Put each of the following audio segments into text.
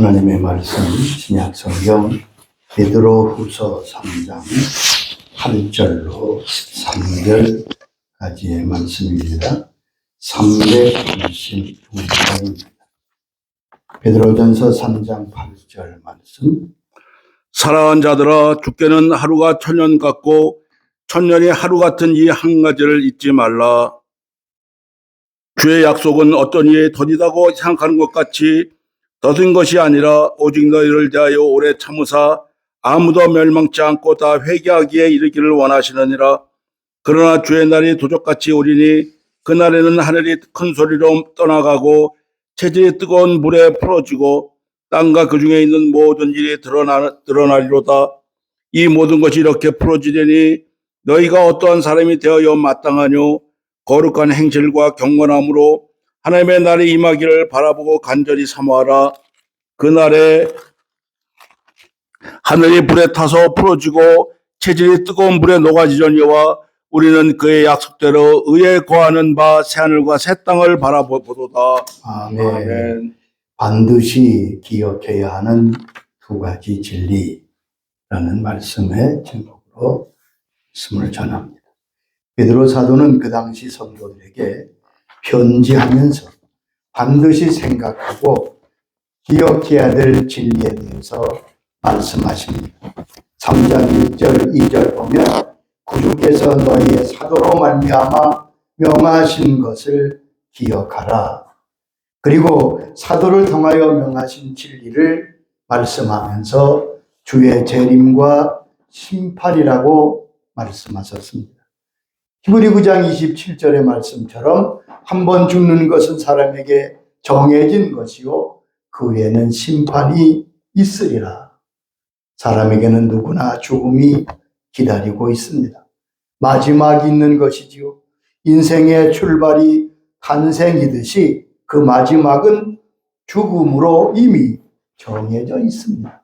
하나님의 말씀 신약 성경 베드로 후서 3장 8절로 13절까지의 말씀입니다. 392장입니다. 베드로전서 3장 8절 말씀 사랑한 자들아 죽게는 하루가 천년 같고 천년이 하루 같은 이 한 가지를 잊지 말라. 주의 약속은 어떤 이에 더디다고 생각하는 것 같이 더딘 것이 아니라 오직 너희를 대하여 오래 참으사 아무도 멸망치 않고 다 회개하기에 이르기를 원하시느니라. 그러나 주의 날이 도적같이 오리니 그날에는 하늘이 큰 소리로 떠나가고 체질이 뜨거운 물에 풀어지고 땅과 그 중에 있는 모든 일이 드러나, 드러나리로다. 이 모든 것이 이렇게 풀어지려니 너희가 어떠한 사람이 되어야 마땅하뇨. 거룩한 행실과 경건함으로 하나님의 날이 임하기를 바라보고 간절히 사모하라. 그날에 하늘이 불에 타서 풀어지고 체질이 뜨거운 물에 녹아지려니와 우리는 그의 약속대로 의에 거하는 바 새하늘과 새 땅을 바라보도다. 아멘. 아멘. 반드시 기억해야 하는 두 가지 진리라는 말씀의 제목으로 말씀을 전합니다. 베드로 사도는 그 당시 성도들에게 편지하면서 반드시 생각하고 기억해야 될 진리에 대해서 말씀하십니다. 3장 1절, 2절 보면 구주께서 너희의 사도로 말미암아 명하신 것을 기억하라. 그리고 사도를 통하여 명하신 진리를 말씀하면서 주의 재림과 심판이라고 말씀하셨습니다. 히브리 9장 27절의 말씀처럼 한 번 죽는 것은 사람에게 정해진 것이요 그 후에는 심판이 있으리라. 사람에게는 누구나 죽음이 기다리고 있습니다. 마지막이 있는 것이지요. 인생의 출발이 탄생이듯이 그 마지막은 죽음으로 이미 정해져 있습니다.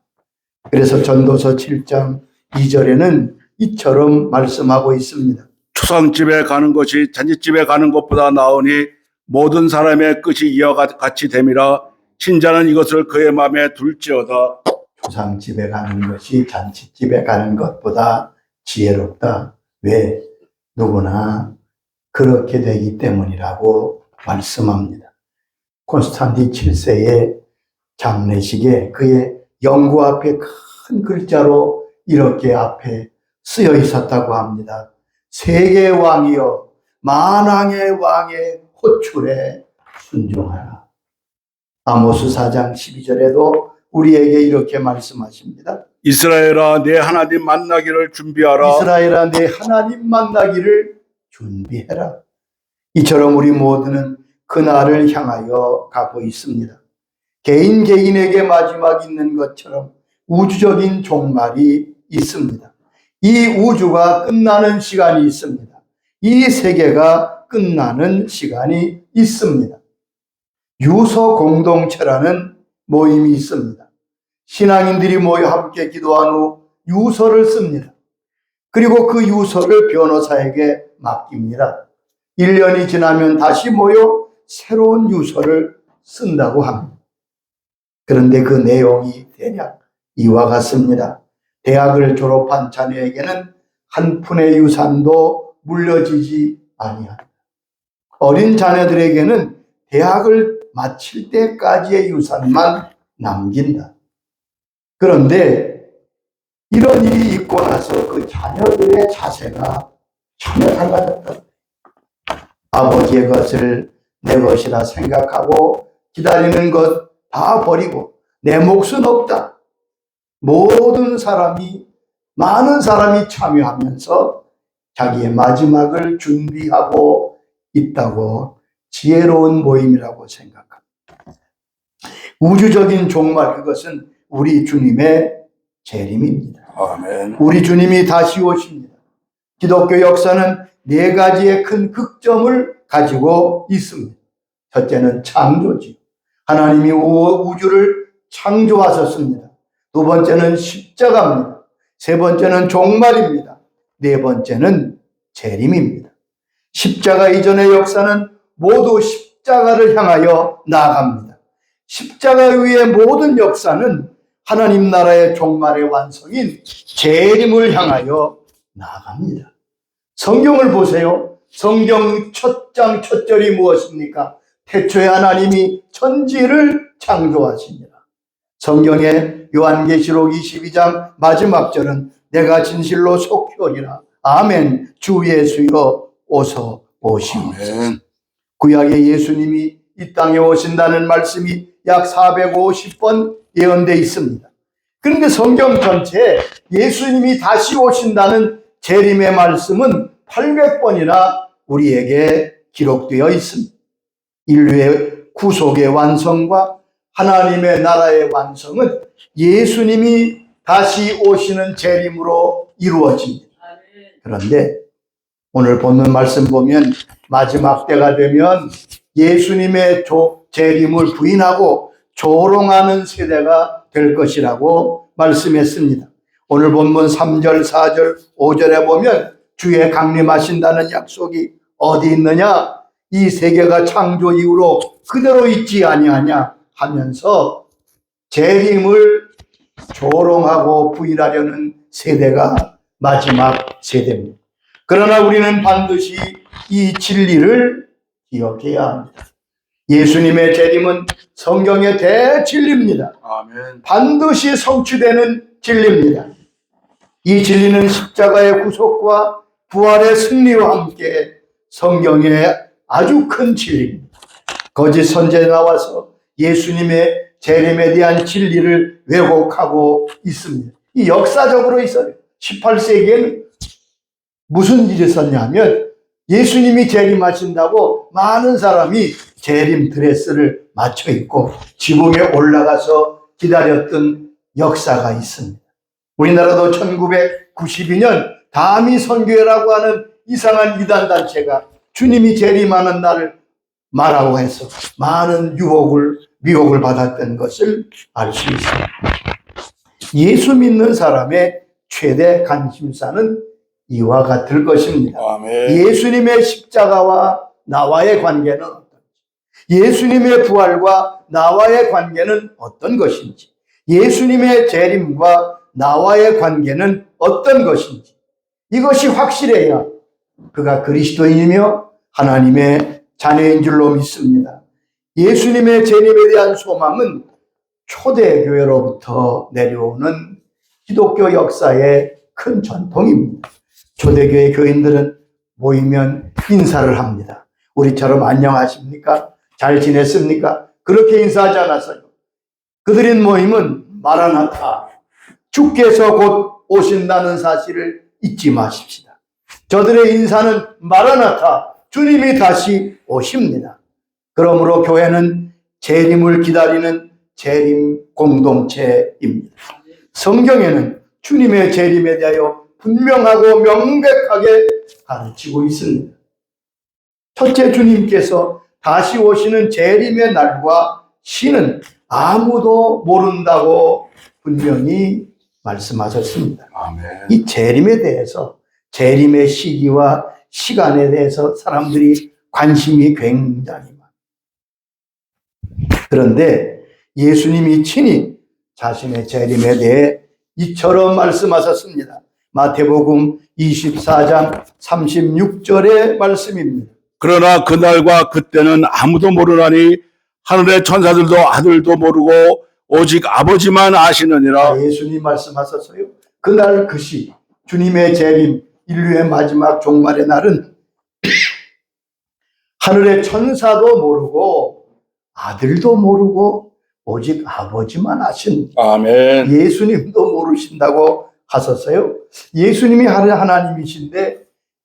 그래서 전도서 7장 2절에는 이처럼 말씀하고 있습니다. 초상집에 가는 것이 잔치집에 가는 것보다 나으니 모든 사람의 끝이 이와 같이 됨이라 신자는 이것을 그의 마음에 둘지어다. 조상집에 가는 것이 잔치집에 가는 것보다 지혜롭다. 왜? 누구나 그렇게 되기 때문이라고 말씀합니다. 콘스탄티 7세의 장례식에 그의 영구 앞에 큰 글자로 이렇게 앞에 쓰여 있었다고 합니다. 세계 왕이여 만왕의 왕의 호출에 순종하라. 아모스 4장 12절에도 우리에게 이렇게 말씀하십니다. 이스라엘아 내 하나님 만나기를 준비하라. 이스라엘아 내 하나님 만나기를 준비해라. 이처럼 우리 모두는 그날을 향하여 가고 있습니다. 개인 개인에게 마지막 있는 것처럼 우주적인 종말이 있습니다. 이 우주가 끝나는 시간이 있습니다. 이 세계가 끝나는 시간이 있습니다. 유서 공동체라는 모임이 있습니다. 신앙인들이 모여 함께 기도한 후 유서를 씁니다. 그리고 그 유서를 변호사에게 맡깁니다. 1년이 지나면 다시 모여 새로운 유서를 쓴다고 합니다. 그런데 그 내용이 대략 이와 같습니다. 대학을 졸업한 자녀에게는 한 푼의 유산도 물려지지 아니한다. 어린 자녀들에게는 대학을 마칠 때까지의 유산만 남긴다. 그런데 이런 일이 있고 나서 그 자녀들의 자세가 전혀 달라졌다. 아버지의 것을 내 것이라 생각하고 기다리는 것 다 버리고 내 몫은 없다. 모든 사람이 많은 사람이 참여하면서 자기의 마지막을 준비하고 있다고 지혜로운 모임이라고 생각합니다. 우주적인 종말 그것은 우리 주님의 재림입니다. 아멘. 우리 주님이 다시 오십니다. 기독교 역사는 네 가지의 큰 극점을 가지고 있습니다. 첫째는 창조지. 하나님이 우- 우주를 창조하셨습니다. 두 번째는 십자가입니다. 세 번째는 종말입니다. 네 번째는 재림입니다. 십자가 이전의 역사는 모두 십자가를 향하여 나아갑니다. 십자가 위의 모든 역사는 하나님 나라의 종말의 완성인 재림을 향하여 나아갑니다. 성경을 보세요. 성경 첫 장 첫 절이 무엇입니까? 태초에 하나님이 천지를 창조하십니다. 성경의 요한계시록 22장 마지막 절은 내가 진실로 속효리라. 아멘. 주 예수여 오서 오시옵소서. 구약의 예수님이 이 땅에 오신다는 말씀이 약 450번 예언되어 있습니다. 그런데 성경 전체에 예수님이 다시 오신다는 재림의 말씀은 800번이나 우리에게 기록되어 있습니다. 인류의 구속의 완성과 하나님의 나라의 완성은 예수님이 다시 오시는 재림으로 이루어집니다. 그런데 오늘 본문 말씀 보면 마지막 때가 되면 예수님의 조, 재림을 부인하고 조롱하는 세대가 될 것이라고 말씀했습니다. 오늘 본문 3절, 4절, 5절에 보면 주의 강림하신다는 약속이 어디 있느냐? 이 세계가 창조 이후로 그대로 있지 아니하냐 하면서 재림을 조롱하고 부인하려는 세대가 마지막 세대입니다. 그러나 우리는 반드시 이 진리를 기억해야 합니다. 예수님의 재림은 성경의 대진리입니다. 아멘. 반드시 성취되는 진리입니다. 이 진리는 십자가의 구속과 부활의 승리와 함께 성경의 아주 큰 진리입니다. 거짓 선제 나와서 예수님의 재림에 대한 진리를 왜곡하고 있습니다. 이 역사적으로 있어요. 18세기에는 무슨 일이 있었냐면 예수님이 재림하신다고 많은 사람이 재림 드레스를 맞춰 입고 지붕에 올라가서 기다렸던 역사가 있습니다. 우리나라도 1992년 다미 선교회라고 하는 이상한 이단 단체가 주님이 재림하는 날을 말하고 해서 많은 유혹을 미혹을 받았던 것을 알 수 있습니다. 예수 믿는 사람의 최대 관심사는 이와 같을 것입니다. 아멘. 예수님의 십자가와 나와의 관계는 어떤지, 예수님의 부활과 나와의 관계는 어떤 것인지, 예수님의 재림과 나와의 관계는 어떤 것인지, 이것이 확실해야 그가 그리스도인이며 하나님의 자녀인 줄로 믿습니다. 예수님의 재림에 대한 소망은 초대교회로부터 내려오는 기독교 역사의 큰 전통입니다. 초대교회 교인들은 모이면 인사를 합니다. 우리처럼 안녕하십니까? 잘 지냈습니까? 그렇게 인사하지 않았어요. 그들의 모임은 마라나타, 주께서 곧 오신다는 사실을 잊지 마십시다. 저들의 인사는 마라나타, 주님이 다시 오십니다. 그러므로 교회는 재림을 기다리는 재림 공동체입니다. 성경에는 주님의 재림에 대하여 분명하고 명백하게 가르치고 있습니다. 첫째 주님께서 다시 오시는 재림의 날과 시는 아무도 모른다고 분명히 말씀하셨습니다. 아멘. 이 재림에 대해서 재림의 시기와 시간에 대해서 사람들이 관심이 굉장히. 그런데 예수님이 친히 자신의 재림에 대해 이처럼 말씀하셨습니다. 마태복음 24장 36절의 말씀입니다. 그러나 그날과 그때는 아무도 모르나니 하늘의 천사들도 아들도 모르고 오직 아버지만 아시느니라. 예수님 말씀하셨어요. 그날 그 시, 주님의 재림, 인류의 마지막 종말의 날은 하늘의 천사도 모르고 아들도 모르고 오직 아버지만 아신 아멘. 예수님도 모르신다고 하셨어요. 예수님이 하나님이신데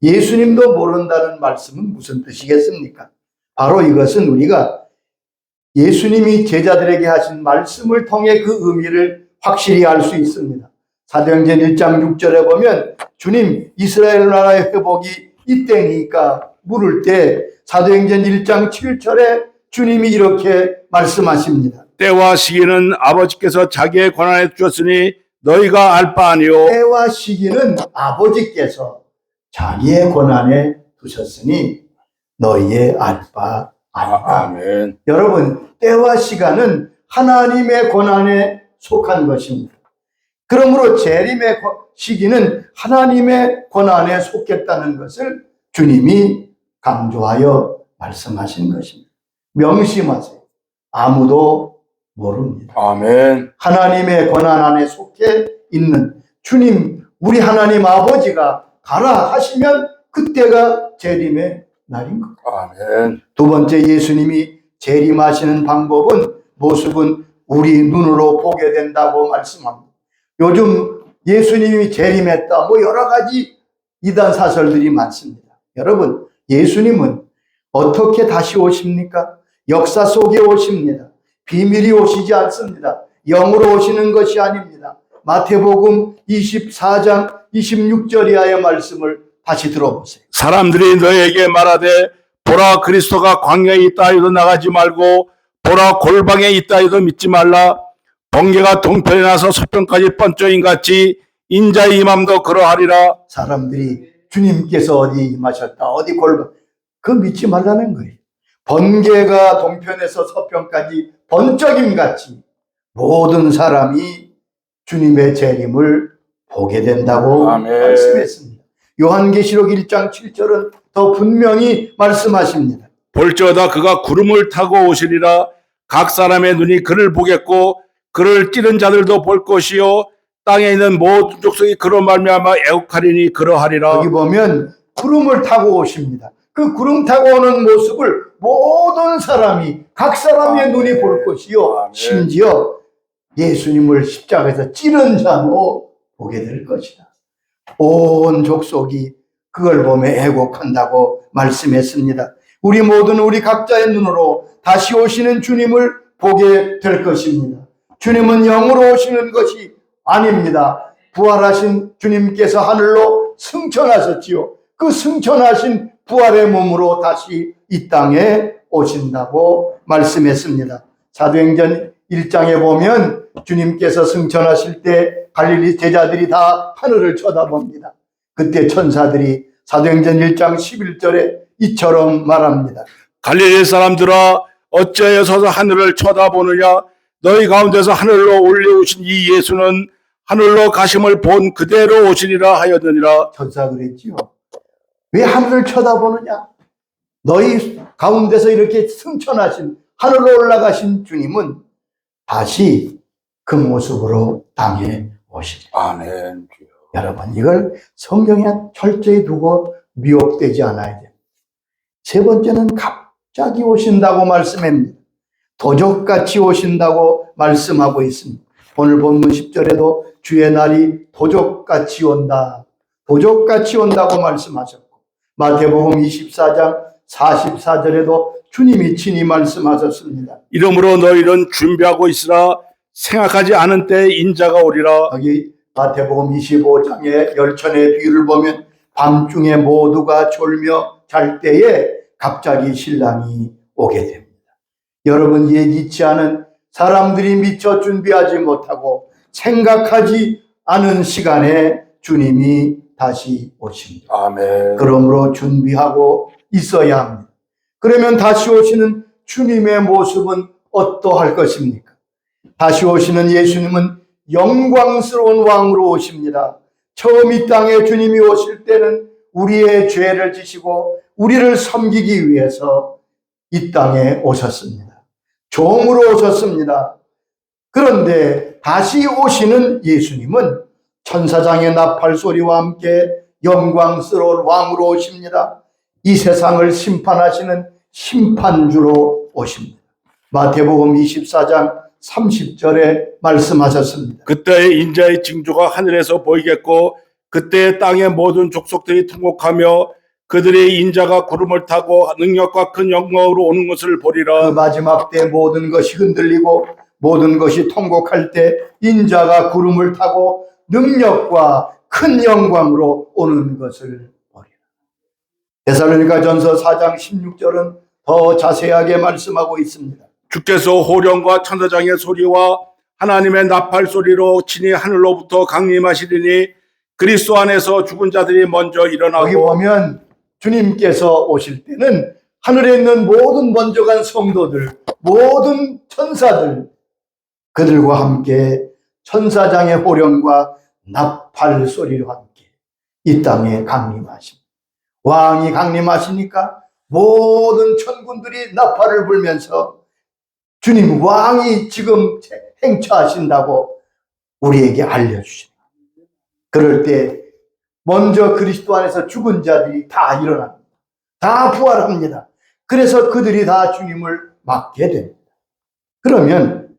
예수님도 모른다는 말씀은 무슨 뜻이겠습니까? 바로 이것은 우리가 예수님이 제자들에게 하신 말씀을 통해 그 의미를 확실히 알 수 있습니다. 사도행전 1장 6절에 보면 주님 이스라엘 나라의 회복이 이때니까 물을 때 사도행전 1장 7절에 주님이 이렇게 말씀하십니다. 때와 시기는 아버지께서 자기의 권한에 주셨으니 너희가 알 바 아니요. 때와 시기는 아버지께서 자기의 권한에 두셨으니 너희의 알 바 아니다. 아멘. 여러분 때와 시간은 하나님의 권한에 속한 것입니다. 그러므로 재림의 거- 시기는 하나님의 권한에 속했다는 것을 주님이 강조하여 말씀하신 것입니다. 명심하세요. 아무도 모릅니다. 아멘. 하나님의 권한 안에 속해 있는 주님, 우리 하나님 아버지가 가라 하시면 그때가 재림의 날인 것. 아멘. 두 번째 예수님이 재림하시는 방법은 모습은 우리 눈으로 보게 된다고 말씀합니다. 요즘 예수님이 재림했다 뭐 여러 가지 이단 사설들이 많습니다. 여러분 예수님은 어떻게 다시 오십니까? 역사 속에 오십니다. 비밀이 오시지 않습니다. 영으로 오시는 것이 아닙니다. 마태복음 24장 26절 이하의 말씀을 다시 들어보세요. 사람들이 너에게 말하되 보라 그리스도가 광야에 있다 해도 나가지 말고 보라 골방에 있다 해도 믿지 말라 번개가 동편에 나서 서편까지 번쩍인 같이 인자의 임함도 그러하리라 사람들이 주님께서 어디 임하셨다, 어디 골반, 그 믿지 말라는 거예요. 번개가 동편에서 서편까지 번쩍임 같이 모든 사람이 주님의 재림을 보게 된다고 아멘. 말씀했습니다. 요한계시록 1장 7절은 더 분명히 말씀하십니다. 볼지어다 그가 구름을 타고 오시리라 각 사람의 눈이 그를 보겠고 그를 찌른 자들도 볼 것이요 땅에 있는 모든 족속이 그로 말미암아 애국하리니 그러하리라 여기 보면 구름을 타고 오십니다. 그 구름 타고 오는 모습을 모든 사람이 각 사람의 아멘. 눈이 볼 것이요. 아멘. 심지어 예수님을 십자가에서 찌른 자도 보게 될 것이다. 온 족속이 그걸 보며 애곡한다고 말씀했습니다. 우리 모든 우리 각자의 눈으로 다시 오시는 주님을 보게 될 것입니다. 주님은 영으로 오시는 것이 아닙니다. 부활하신 주님께서 하늘로 승천하셨지요. 그 승천하신 부활의 몸으로 다시 이 땅에 오신다고 말씀했습니다. 사도행전 1장에 보면 주님께서 승천하실 때 갈릴리 제자들이 다 하늘을 쳐다봅니다. 그때 천사들이 사도행전 1장 11절에 이처럼 말합니다. 갈릴리 사람들아 어찌하여 서서 하늘을 쳐다보느냐 너희 가운데서 하늘로 올려오신 이 예수는 하늘로 가심을 본 그대로 오시리라 하였느니라 천사 그랬지요. 왜 하늘을 쳐다보느냐? 너희 가운데서 이렇게 승천하신 하늘로 올라가신 주님은 다시 그 모습으로 땅에 오시리. 아멘 여러분 이걸 성경에 철저히 두고 미혹되지 않아야 돼요. 세 번째는 갑자기 오신다고 말씀합니다. 도적같이 오신다고 말씀하고 있습니다. 오늘 본문 10절에도 주의 날이 도적같이 온다. 도적같이 온다고 말씀하셨고 마태복음 24장 44절에도 주님이 친히 말씀하셨습니다. 이러므로 너희는 준비하고 있으라 생각하지 않은 때에 인자가 오리라 여기 마태복음 25장의 열천의 비유를 보면 밤중에 모두가 졸며 잘 때에 갑자기 신랑이 오게 됩니다. 여러분 예기치 않은 사람들이 미처 준비하지 못하고 생각하지 않은 시간에 주님이 다시 오십니다. 아멘 그러므로 준비하고 있어야 합니다. 그러면 다시 오시는 주님의 모습은 어떠할 것입니까? 다시 오시는 예수님은 영광스러운 왕으로 오십니다. 처음 이 땅에 주님이 오실 때는 우리의 죄를 지시고 우리를 섬기기 위해서 이 땅에 오셨습니다. 종으로 오셨습니다. 그런데 다시 오시는 예수님은 천사장의 나팔 소리와 함께 영광스러운 왕으로 오십니다. 이 세상을 심판하시는 심판주로 오십니다. 마태복음 24장 30절에 말씀하셨습니다. 그때 인자의 징조가 하늘에서 보이겠고 그때 땅의 모든 족속들이 통곡하며 그들의 인자가 구름을 타고 능력과 큰 영광으로 오는 것을 그 보리라 마지막 때 모든 것이 흔들리고 모든 것이 통곡할 때 인자가 구름을 타고 능력과 큰 영광으로 오는 것을 보리라. 데살로니가 전서 4장 16절은 더 자세하게 말씀하고 있습니다. 주께서 호령과 천사장의 소리와 하나님의 나팔 소리로 친히 하늘로부터 강림하시리니 그리스도 안에서 죽은 자들이 먼저 여기 일어나고 보면 주님께서 오실 때는 하늘에 있는 모든 먼저 간 성도들, 모든 천사들, 그들과 함께 천사장의 호령과 나팔 소리와 함께 이 땅에 강림하십니다. 왕이 강림하시니까 모든 천군들이 나팔을 불면서 주님 왕이 지금 행차하신다고 우리에게 알려주십니다. 그럴 때 먼저 그리스도 안에서 죽은 자들이 다 일어납니다. 다 부활합니다. 그래서 그들이 다 주님을 맞게 됩니다. 그러면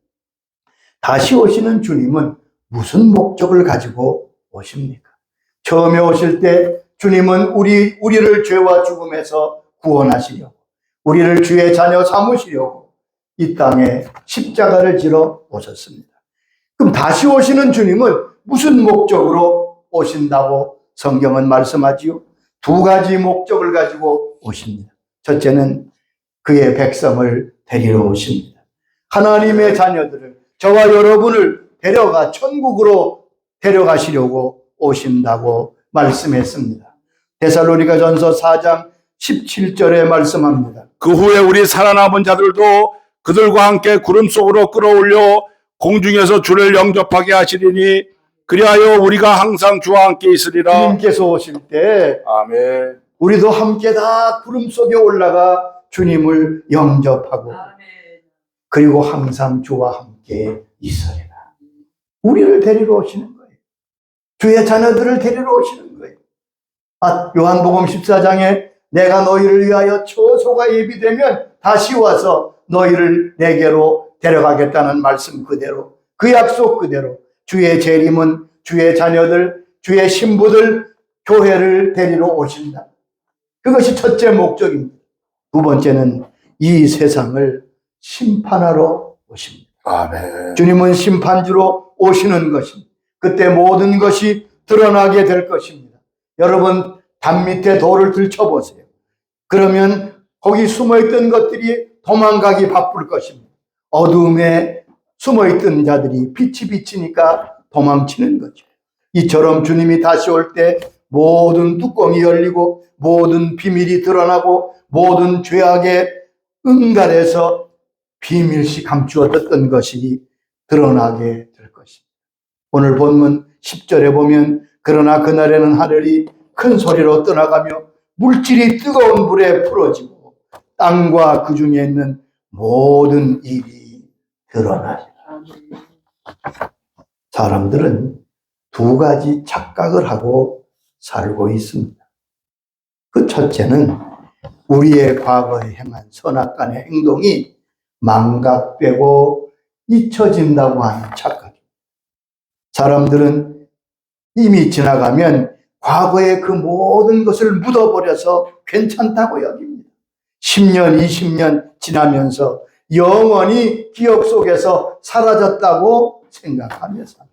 다시 오시는 주님은 무슨 목적을 가지고 오십니까? 처음에 오실 때 주님은 우리, 우리를 죄와 죽음에서 구원하시려고, 우리를 주의 자녀 삼으시려고 이 땅에 십자가를 지러 오셨습니다. 그럼 다시 오시는 주님은 무슨 목적으로 오신다고 성경은 말씀하지요? 두 가지 목적을 가지고 오십니다. 첫째는 그의 백성을 데리러 오십니다. 하나님의 자녀들을 저와 여러분을 데려가 천국으로 데려가시려고 오신다고 말씀했습니다. 데살로니가 전서 4장 17절에 말씀합니다. 그 후에 우리 살아남은 자들도 그들과 함께 구름 속으로 끌어올려 공중에서 주를 영접하게 하시리니 그리하여 우리가 항상 주와 함께 있으리라. 주님께서 오실 때 아멘. 우리도 함께 다 구름 속에 올라가 주님을 영접하고 그리고 항상 주와 함께 있으리라. 우리를 데리러 오시는 거예요. 주의 자녀들을 데리러 오시는 거예요. 아, 요한복음 14장에 내가 너희를 위하여 초소가 예비되면 다시 와서 너희를 내게로 데려가겠다는 말씀 그대로 그 약속 그대로 주의 재림은 주의 자녀들, 주의 신부들, 교회를 데리러 오신다. 그것이 첫째 목적입니다. 두 번째는 이 세상을 심판하러 오십니다. 아멘. 주님은 심판주로 오시는 것입니다. 그때 모든 것이 드러나게 될 것입니다. 여러분, 담 밑에 돌을 들춰보세요. 그러면 거기 숨어있던 것들이 도망가기 바쁠 것입니다. 어둠에 숨어있던 자들이 빛이 비치니까 도망치는 거죠. 이처럼 주님이 다시 올 때 모든 뚜껑이 열리고 모든 비밀이 드러나고 모든 죄악의 은갈에서 비밀시 감추어졌던 것이 드러나게 될 것입니다. 오늘 본문 10절에 보면 그러나 그날에는 하늘이 큰 소리로 떠나가며 물질이 뜨거운 불에 풀어지고 땅과 그 중에 있는 모든 일이 드러나리라. 사람들은 두 가지 착각을 하고 살고 있습니다. 그 첫째는 우리의 과거에 행한 선악간의 행동이 망각되고 잊혀진다고 하는 착각. 사람들은 이미 지나가면 과거의 그 모든 것을 묻어버려서 괜찮다고 여깁니다. 10년, 20년 지나면서 영원히 기억 속에서 사라졌다고 생각하면서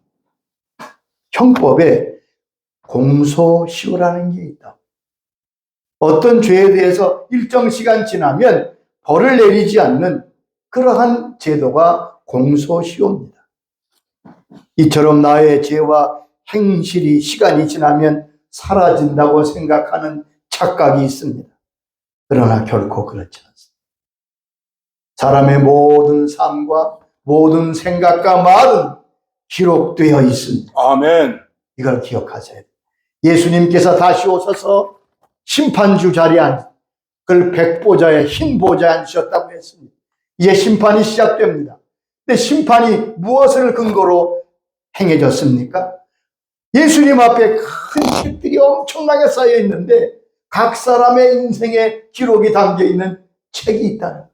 형법에 공소시효라는 게 있다. 어떤 죄에 대해서 일정 시간 지나면 벌을 내리지 않는 그러한 제도가 공소시효입니다. 이처럼 나의 죄와 행실이 시간이 지나면 사라진다고 생각하는 착각이 있습니다. 그러나 결코 그렇지 않습니다. 사람의 모든 삶과 모든 생각과 말은 기록되어 있습니다. 아멘. 이걸 기억하셔야 돼요. 예수님께서 다시 오셔서 심판주 자리에 앉, 그걸 백보자의 흰 보좌에 앉으셨다고 했습니다. 이제 심판이 시작됩니다. 근데 심판이 무엇을 근거로 행해졌습니까? 예수님 앞에 큰 책들이 엄청나게 쌓여 있는데 각 사람의 인생의 기록이 담겨 있는 책이 거예요.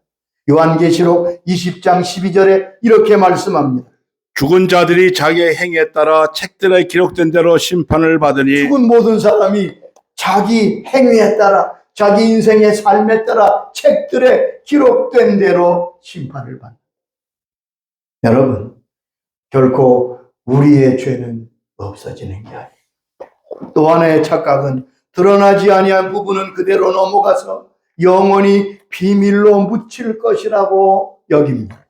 요한계시록 20장 12절에 이렇게 말씀합니다. 죽은 자들이 자기의 행위에 따라 책들에 기록된 대로 심판을 받으니 죽은 모든 사람이 자기 행위에 따라 자기 인생의 삶에 따라 책들에 기록된 대로 심판을 받는다. 여러분, 결코 우리의 죄는 없어지는 게 아니에요. 또 하나의 착각은 드러나지 아니한 부분은 그대로 넘어가서 영원히 비밀로 묻힐 것이라고 여깁니다.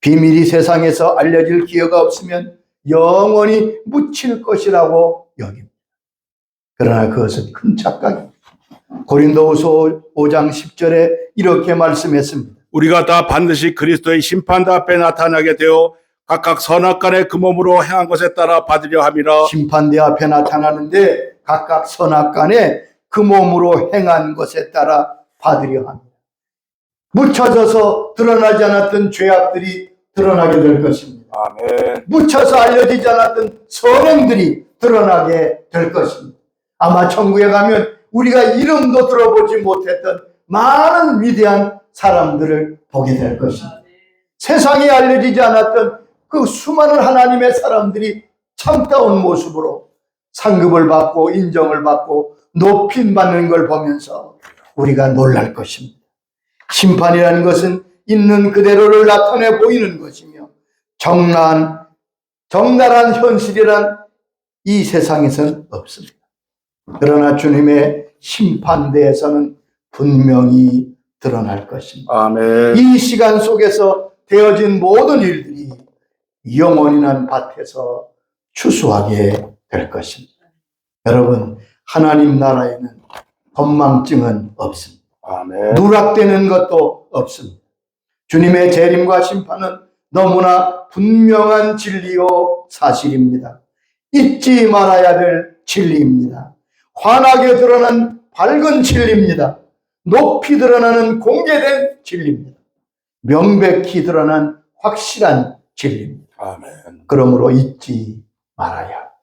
비밀이 세상에서 알려질 기회가 없으면 영원히 묻힐 것이라고 여깁니다. 그러나 그것은 큰 착각입니다. 고린도후서 5장 10절에 이렇게 말씀했습니다. 우리가 다 반드시 그리스도의 심판대 앞에 나타나게 되어 각각 선악간에 그 몸으로 행한 것에 따라 받으려 함이라 심판대 앞에 나타나는데 각각 선악간에 그 몸으로 행한 것에 따라 받으려 합니다. 묻혀져서 드러나지 않았던 죄악들이 드러나게 될 것입니다. 아멘 묻혀서 알려지지 않았던 선행들이 드러나게 될 것입니다. 아마 천국에 가면 우리가 이름도 들어보지 못했던 많은 위대한 사람들을 보게 될 것입니다. 세상에 알려지지 않았던 그 수많은 하나님의 사람들이 참다운 모습으로 상급을 받고 인정을 받고 높임 받는 걸 보면서 우리가 놀랄 것입니다. 심판이라는 것은 있는 그대로를 나타내 보이는 것이며 정난 정나란 현실이란 이 세상에선 없습니다. 그러나 주님의 심판대에서는 분명히 드러날 것입니다. 아멘 이 시간 속에서 되어진 모든 일들이 영원이란 밭에서 추수하게 될 것입니다. 여러분, 하나님 나라에는 건망증은 없습니다. 아멘 누락되는 것도 없습니다. 주님의 재림과 심판은 너무나 분명한 진리요 사실입니다. 잊지 말아야 될 진리입니다. 환하게 드러난 밝은 진리입니다. 높이 드러나는 공개된 진리입니다. 명백히 드러난 확실한 진리입니다. 아멘 그러므로 잊지 말아야 합니다.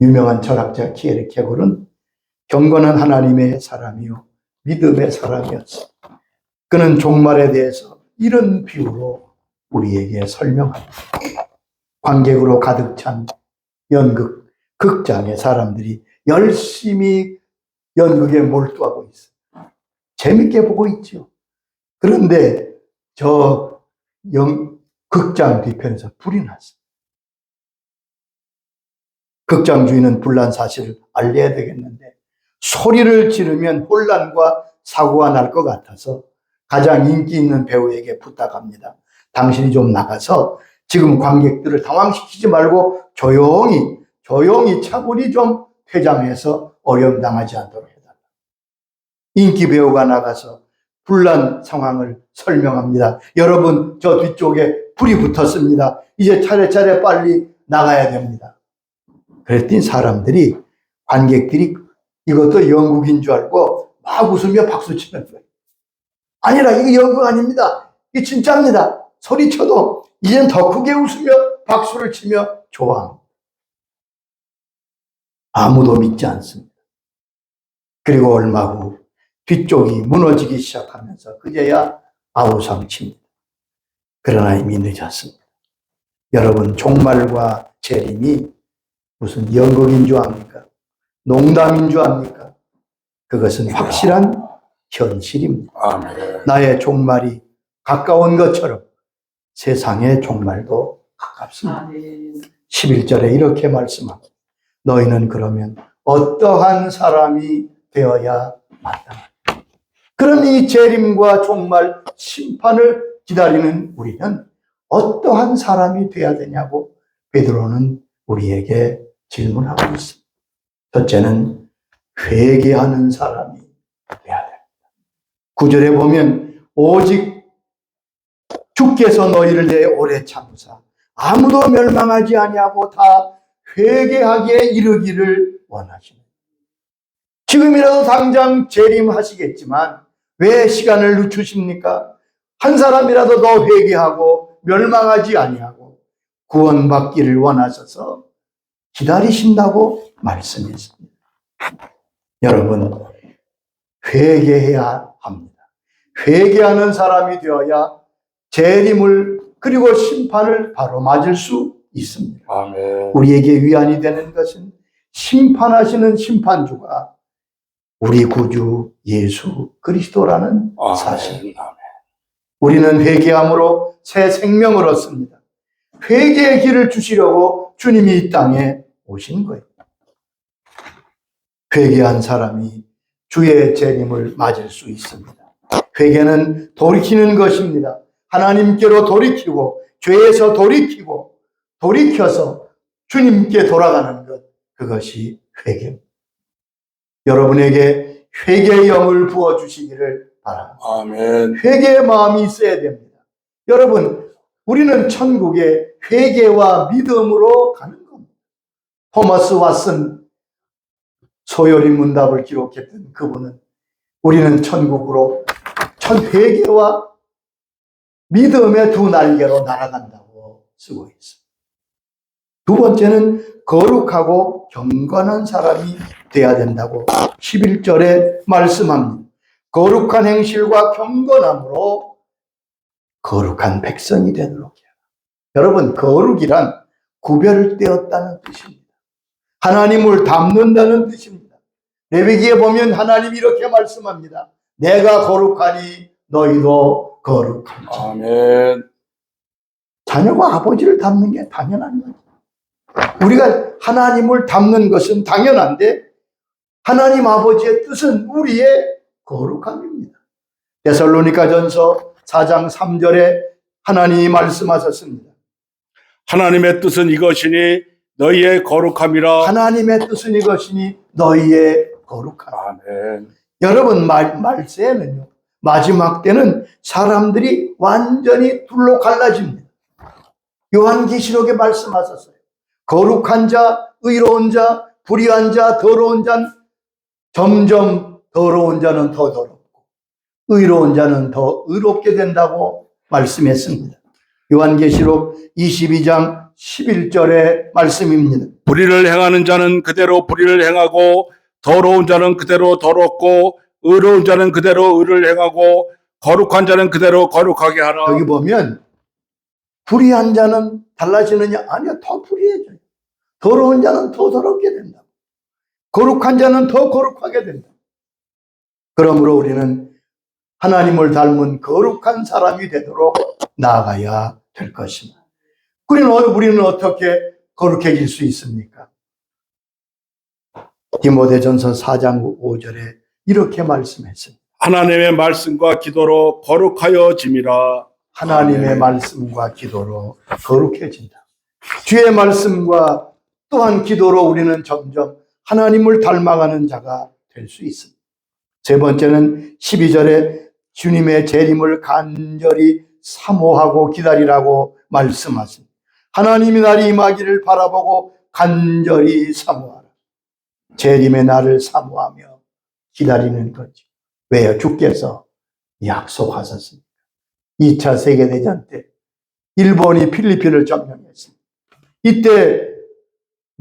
유명한 철학자 키에르 케골은 경건한 하나님의 사람이요 믿음의 사람이었어. 그는 종말에 대해서 이런 비유로 우리에게 설명합니다. 관객으로 가득 찬 연극 극장의 사람들이 열심히 연극에 몰두하고 있어. 재밌게 보고 있죠. 그런데 저 영, 극장 뒤편에서 불이 났어. 극장 주인은 불난 사실을 알려야 되겠는데 소리를 지르면 혼란과 사고가 날 것 같아서 가장 인기 있는 배우에게 부탁합니다. 당신이 좀 나가서 지금 관객들을 당황시키지 말고 조용히 조용히 차분히 좀 퇴장해서 어려움 당하지 않도록 해달라. 인기 배우가 나가서 불난 상황을 설명합니다. 여러분, 저 뒤쪽에 불이 붙었습니다. 이제 차례차례 빨리 나가야 됩니다. 그랬더니 사람들이, 관객들이 이것도 영국인 줄 알고 막 웃으며 박수 거예요. 아니라 이거 연극 아닙니다. 이게 진짜입니다. 소리쳐도 이젠 더 크게 웃으며 박수를 치며 좋아합니다. 아무도 믿지 않습니다. 그리고 얼마 후 뒤쪽이 무너지기 시작하면서 그제야 아우성칩니다. 그러나 이미 늦었습니다. 여러분 종말과 재림이 무슨 연극인 줄 압니까? 농담인 줄 압니까? 그것은 확실한 현실입니다. 아멘 나의 종말이 가까운 것처럼 세상의 종말도 가깝습니다. 아멘. 11절에 이렇게 말씀합니다. 너희는 그러면 어떠한 사람이 되어야 마땅하냐. 그럼 이 재림과 종말 심판을 기다리는 우리는 어떠한 사람이 되어야 되냐고 베드로는 우리에게 질문하고 있습니다. 첫째는 회개하는 사람이 되어야 됩니다. 구절에 보면 오직 주께서 너희를 내 오래 참으사 아무도 멸망하지 아니하고 다 회개하기에 이르기를 원하시는 지금이라도 당장 재림하시겠지만 왜 시간을 늦추십니까? 한 사람이라도 더 회개하고 멸망하지 아니하고 구원받기를 원하셔서 기다리신다고 말씀했습니다. 여러분 회개해야 합니다. 회개하는 사람이 되어야 재림을 그리고 심판을 바로 맞을 수 있습니다. 아멘 우리에게 위안이 되는 것은 심판하시는 심판주가 우리 구주 예수 그리스도라는 사실. 아멘 아멘 우리는 회개함으로 새 생명을 얻습니다. 회개의 길을 주시려고 주님이 이 땅에 오신 거예요. 회개한 사람이 주의 재림을 맞을 수 있습니다. 회개는 돌이키는 것입니다. 하나님께로 돌이키고 죄에서 돌이키고 돌이켜서 주님께 돌아가는 것 그것이 회개입니다. 여러분에게 회개의 영을 부어 주시기를 바랍니다. 아멘 회개의 마음이 있어야 됩니다. 여러분 우리는 천국에 회개와 믿음으로 가는 겁니다. 토마스 왓슨 소요리 문답을 기록했던 그분은 우리는 천국으로 천 회개와 믿음의 두 날개로 날아간다고 쓰고 있습니다. 두 번째는 거룩하고 경건한 사람이 돼야 된다고 11절에 말씀합니다. 거룩한 행실과 경건함으로 거룩한 백성이 되도록 해라. 여러분, 거룩이란 구별되었다는 뜻입니다. 하나님을 닮는다는 뜻입니다. 레위기에 보면 하나님이 이렇게 말씀합니다. 내가 거룩하니 너희도 거룩하라. 아멘. 자녀가 아버지를 닮는 게 당연한 거죠. 우리가 하나님을 닮는 것은 당연한데 하나님 아버지의 뜻은 우리의 거룩함입니다. 데살로니가 전서 4장 3절에 하나님이 말씀하셨습니다. 하나님의 뜻은 이것이니 너희의 거룩함이라. 하나님의 뜻은 이것이니 너희의 거룩함. 아멘. 여러분 말, 말세에는요. 마지막 때는 사람들이 완전히 둘로 갈라집니다. 요한계시록에 말씀하셨어요. 거룩한 자, 의로운 자, 불의한 자, 더러운 자 점점 더러운 자는 더 더럽고 의로운 자는 더 의롭게 된다고 말씀했습니다. 요한계시록 22장 11절의 말씀입니다. 불의를 행하는 자는 그대로 불의를 행하고 더러운 자는 그대로 더럽고 의로운 자는 그대로 의를 행하고 거룩한 자는 그대로 거룩하게 하라. 여기 보면 불의한 자는 달라지느냐? 아니요, 더 불의해져요. 더러운 자는 더 더럽게 된다. 거룩한 자는 더 거룩하게 된다. 그러므로 우리는 하나님을 닮은 거룩한 사람이 되도록 나아가야 될 것입니다. 우리는, 어- 우리는 어떻게 거룩해질 수 있습니까? 디모데전서 4장 5절에 이렇게 말씀했습니다. 하나님의 말씀과 기도로 거룩하여 짐이라. 하나님의. 말씀과 기도로 거룩해진다. 주의 말씀과 또한 기도로 우리는 점점 하나님을 닮아가는 자가 될 수 있습니다. 세 번째는 12절에 주님의 재림을 간절히 사모하고 기다리라고 말씀하십니다. 하나님이 날이 임하기를 바라보고 간절히 사모하라. 재림의 날을 사모하며 기다리는 거지. 왜요? 주께서 약속하셨습니다. 2차 세계대전 때 일본이 필리핀을 점령했습니다. 이때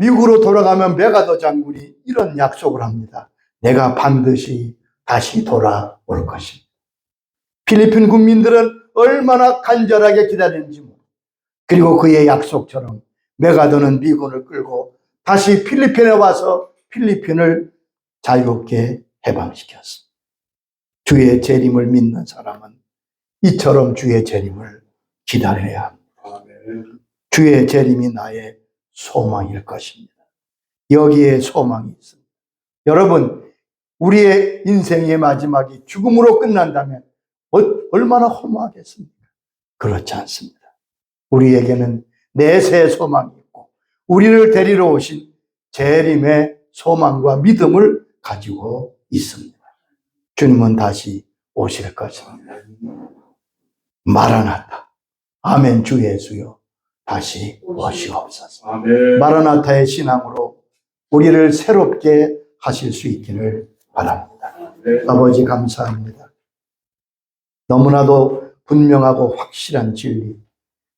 미국으로 돌아가면 메가더 장군이 이런 약속을 합니다. 내가 반드시 다시 돌아올 것입니다. 필리핀 국민들은 얼마나 간절하게 기다리는지 모릅니다. 그리고 그의 약속처럼 메가더는 미군을 끌고 다시 필리핀에 와서 필리핀을 자유롭게 해방시켰습니다. 주의 재림을 믿는 사람은 이처럼 주의 재림을 기다려야 합니다. 주의 재림이 나의 소망일 것입니다. 여기에 소망이 있습니다. 여러분, 우리의 인생의 마지막이 죽음으로 끝난다면 어- 얼마나 허무하겠습니까? 그렇지 않습니다. 우리에게는 내세 소망이 있고 우리를 데리러 오신 재림의 소망과 믿음을 가지고 있습니다. 주님은 다시 오실 것입니다. 마라나타. 아멘 주 예수여. 다시 오시옵소서. 아멘. 마라나타의 신앙으로 우리를 새롭게 하실 수 있기를 바랍니다. 네. 아버지 감사합니다. 너무나도 분명하고 확실한 진리,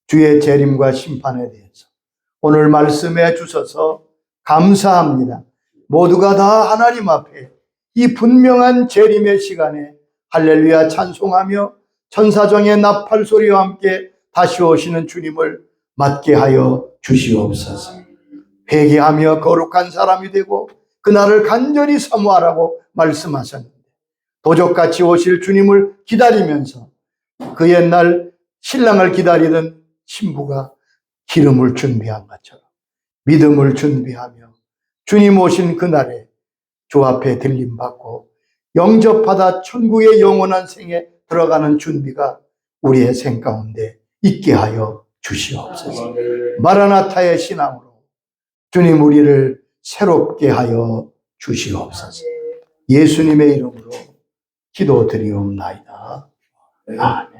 주의 재림과 심판에 대해서 오늘 말씀해 주셔서 감사합니다. 모두가 다 하나님 앞에 이 분명한 재림의 시간에 할렐루야 찬송하며 천사정의 나팔 소리와 함께 다시 오시는 주님을 맞게 하여 주시옵소서. 회개하며 거룩한 사람이 되고 그날을 간절히 사모하라고 말씀하셨는데 도적같이 오실 주님을 기다리면서 그 옛날 신랑을 기다리던 신부가 기름을 준비한 것처럼 믿음을 준비하며 주님 오신 그날에 주 앞에 들림받고 영접받아 천국의 영원한 생에 들어가는 준비가 우리의 생 가운데 있게 하여 주시옵소서. 마라나타의 신앙으로 주님 우리를 새롭게 하여 주시옵소서. 예수님의 이름으로 기도드리옵나이다. 아멘.